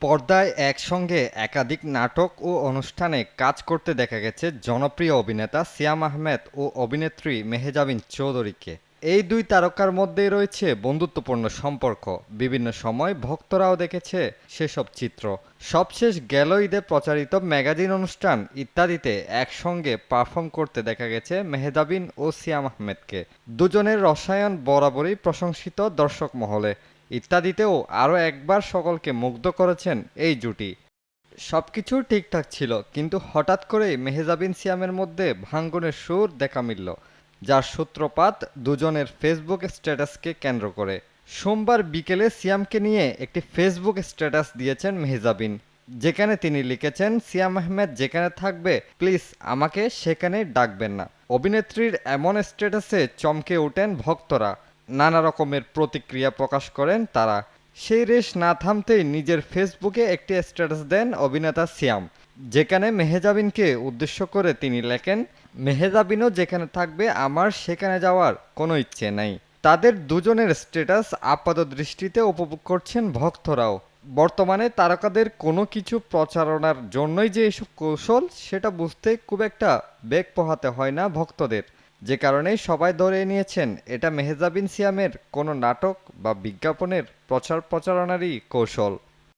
পর্দায় একসঙ্গে একাধিক নাটক ও অনুষ্ঠানে কাজ করতে দেখা গেছে জনপ্রিয় অভিনেতা সিয়াম আহমেদ ও অভিনেত্রী মেহেজাবিন চৌধুরীকে। এই দুই তারকার মধ্যেই রয়েছে বন্ধুত্বপূর্ণ সম্পর্ক। বিভিন্ন সময় ভক্তরাও দেখেছে সেসব চিত্র। সবশেষ গেল ঈদে প্রচারিত ম্যাগাজিন অনুষ্ঠান ইত্যাদিতে একসঙ্গে পারফর্ম করতে দেখা গেছে মেহেজাবিন ও সিয়াম আহমেদকে। দুজনের রসায়ন বরাবরই প্রশংসিত দর্শক মহলে। ইত্যাদিতেও আরও একবার সকলকে মুগ্ধ করেছেন এই জুটি। সবকিছু ঠিকঠাক ছিল, কিন্তু হঠাৎ করেই মেহেজাবিন সিয়ামের মধ্যে ভাঙ্গনের সুর দেখা মিলল, যার সূত্রপাত দুজনের ফেসবুক স্ট্যাটাসকে কেন্দ্র করে। সোমবার বিকেলে সিয়ামকে নিয়ে একটি ফেসবুক স্ট্যাটাস দিয়েছেন মেহেজাবিন যেখানে তিনি লিখেছেন, সিয়াম আহমেদ যেখানে থাকবে, প্লিজ আমাকে সেখানে ডাকবেন না। অভিনেত্রীর এমন স্ট্যাটাসে চমকে ওঠেন ভক্তরা। নানা রকমের প্রতিক্রিয়া প্রকাশ করেন তারা। সেই রেশ না থামতেই নিজের ফেসবুকে একটি স্ট্যাটাস দেন অভিনেতা সিয়াম, যেখানে মেহেজাবিনকে উদ্দেশ্য করে তিনি লেখেন, মেহেজাবিনও যেখানে থাকবে আমার সেখানে যাওয়ার কোনো ইচ্ছে নাই। তাদের দুজনের স্ট্যাটাস আপাত দৃষ্টিতে উপভোগ করছেন ভক্তরাও। বর্তমানে তারকাদের কোনো কিছু প্রচারণার জন্যই যে এসব কৌশল, সেটা বুঝতে খুব একটা বেগ পোহাতে হয় না ভক্তদের। যে কারণেই সবাই ধরে নিয়েছেন, এটা মেহেজাবিন সিয়ামের কোনো নাটক বা বিজ্ঞাপনের প্রচার প্রচারণারই কৌশল।